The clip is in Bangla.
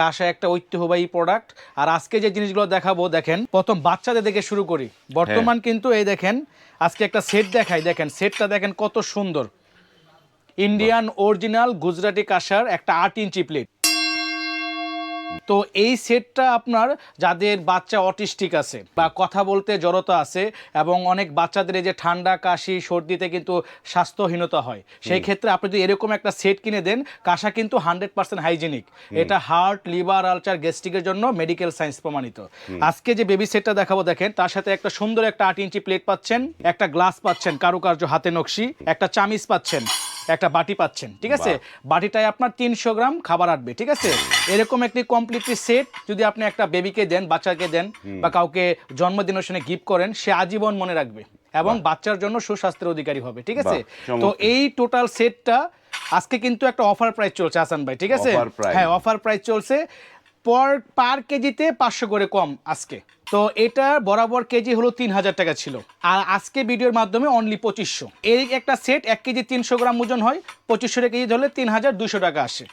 কাশা একটা ঐতিহ্যবাহী প্রোডাক্ট আর আজকে যে জিনিসগুলো দেখাবো দেখেন প্রথম বাচ্চাদের থেকে শুরু করি। বর্তমান কিন্তু এই দেখেন আজকে একটা সেট দেখাই। দেখেন সেটটা দেখেন কত সুন্দর। ইন্ডিয়ান অরিজিনাল গুজরাটি কাঁসার একটা আট ইঞ্চি প্লেট তো এই সেটটা আপনার যাদের বাচ্চা অটিস্টিক আছে বা কথা বলতে জড়তা আছে এবং অনেক বাচ্চাদের এই যে ঠান্ডা কাশি সর্দিতে কিন্তু স্বাস্থ্যহীনতা হয় সেই ক্ষেত্রে আপনি যদি এরকম একটা সেট কিনে দেন কাশা কিন্তু হান্ড্রেড পার্সেন্ট হাইজেনিক। এটা হার্ট লিভার আলচার গ্যাস্ট্রিকের জন্য মেডিকেল সায়েন্স প্রমাণিত। আজকে যে বেবি সেটটা দেখাবো দেখেন তার সাথে একটা সুন্দর একটা আট ইঞ্চি প্লেট পাচ্ছেন একটা গ্লাস পাচ্ছেন কারুকার্য হাতে নকশি একটা চামিচ পাচ্ছেন। একটা বাটি পাচ্ছেন ঠিক আছে? বাটিটায় আপনার তিনশো গ্রাম খাবার আটবে ঠিক আছে? এরকম একটি কমপ্লিটলি সেট যদি আপনি একটা বেবিকে দেন বাচ্চাকে দেন বা কাউকে জন্মদিন অনুষ্ঠানে গিফট করেন সে আজীবন মনে রাখবে এবং বাচ্চার জন্য সুস্বাস্থ্যের অধিকারী হবে ঠিক আছে? তো এই টোটাল সেটটা আজকে কিন্তু একটা অফার প্রাইস চলছে হাসান ভাই ঠিক আছে? হ্যাঁ অফার প্রাইস চলছে। পর পার কেজিতে পাঁচশো করে কম আজকে। তো এটা বরাবর কেজি হলো তিন হাজার টাকা ছিল। আর আজকে ভিডিওর মাধ্যমে অনলি পঁচিশশো। এই একটা সেট এক কেজি তিনশো গ্রাম ওজন হয়, পঁচিশশো কেজি ধরলে তিন হাজার দুশো টাকা আসে।